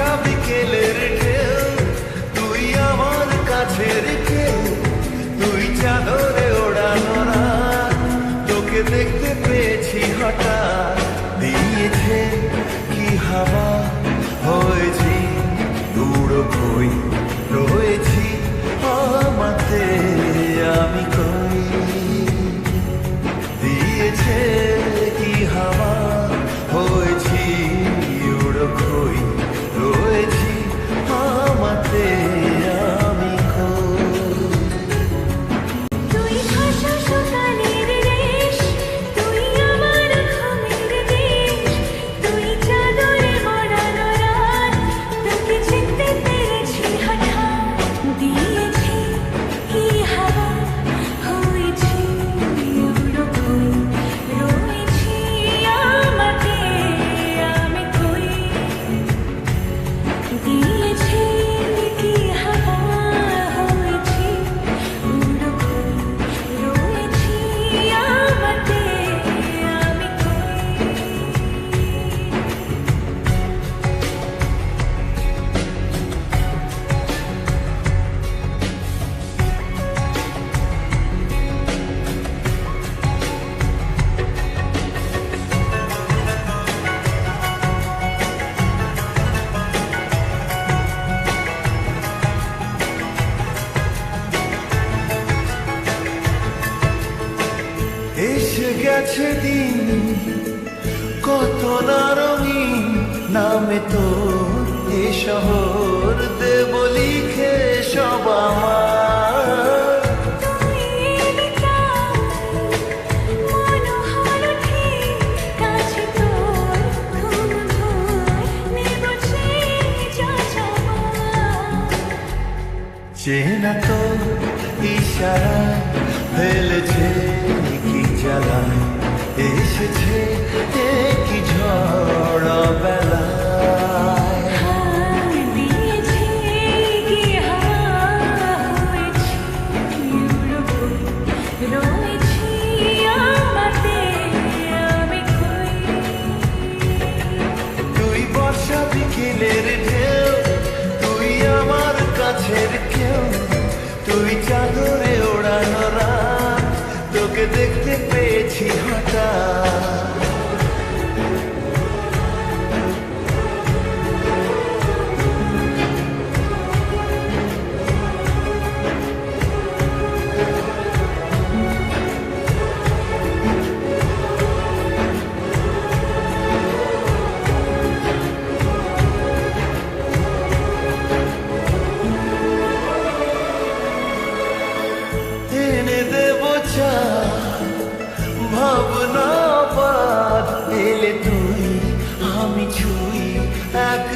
মিশা বিকেলের ঢেউ, তুই আমার কাছের কেউ তুই চাদরে ওড়া ধরা তোকে দেখতে পেয়েছি হঠাৎ। দিয়েছে গেছে দিন কত না নামে তো এ শহর দেব লিখে সব আমার। চেনা তো ইশারা ফেলেছে